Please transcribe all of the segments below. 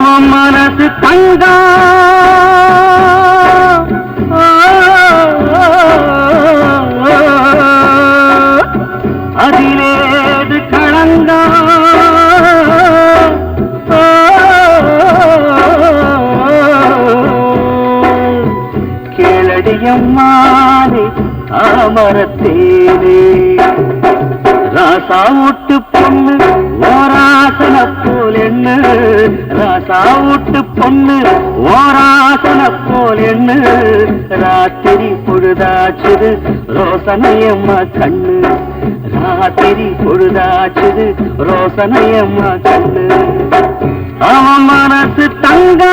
மனசு தங்கா. அதிலேது களங்கா கேளடியம்மானே தாமரத்தேனே ராசா விட்டு பொண்ணு போல் என்ன? ராசா விட்டு பொண்ணு ஓராசன போல் என்ன? ராத்திரி பொழுதாச்சுது ரோசனையம்மா கண்ணு. ராத்திரி பொழுதாச்சுது ரோசனையம்மா கண்ணு. அவன் மனசு தங்கா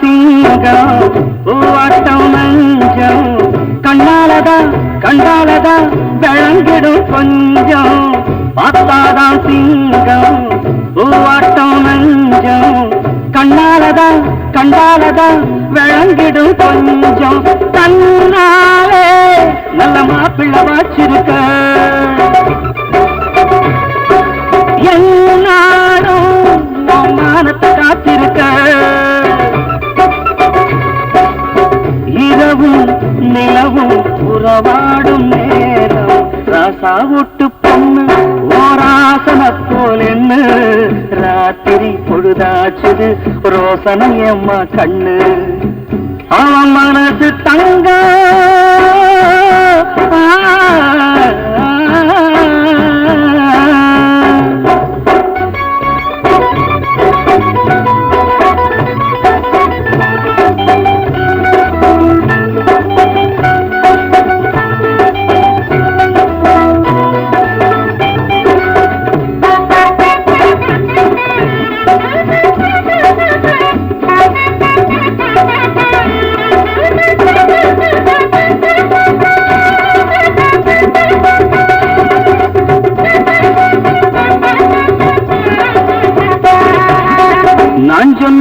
சிங்கம். பூவாட்டம் மஞ்சம் கண்ணாலதா கண்டாலதா விளங்கிடும் கொஞ்சம். பார்த்தாதான் சிங்கம். பூவாட்டம் மஞ்சம் கண்ணாலதா கண்டாலதா விளங்கிடும் கொஞ்சம். கண்ணாலே நல்ல மாப்பிள்ளை வாச்சிருக்க. என்னாடும் மானத்தை காத்திருக்க. ராசா பொண்ணு ஓராசன போல் என்ன ராத்திரி பொழுதாச்சுது ரோசனையம்மா கண்ணு. அவன் மனசு தங்க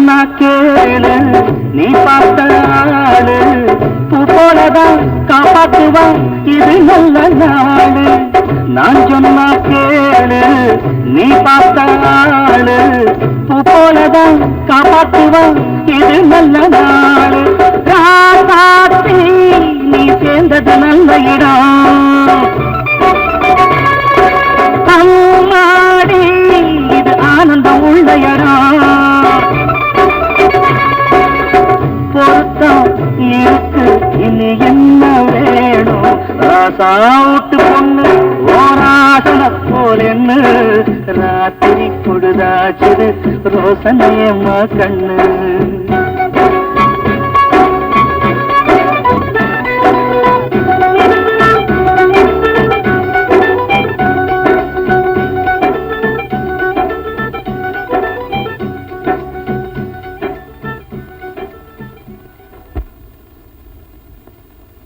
சொன்னா கேளு நீ பார்த்த ஆளு பூ போலதான் காப்பாத்துவா இது நல்ல நாளு. நான் சொன்னா கேளு நீ பார்த்த ஆளு பூ போலதான் காப்பாத்துவா இது நல்ல நாளு. நீ சேர்ந்தது நல்ல இடம். இனி என்ன வேணும்? ராசாவுட்டு பொண்ணு ஓராசன போல் என்ன ராத்திரி பொழுதாச்சுது ரோசனையம்மா கண்ணு.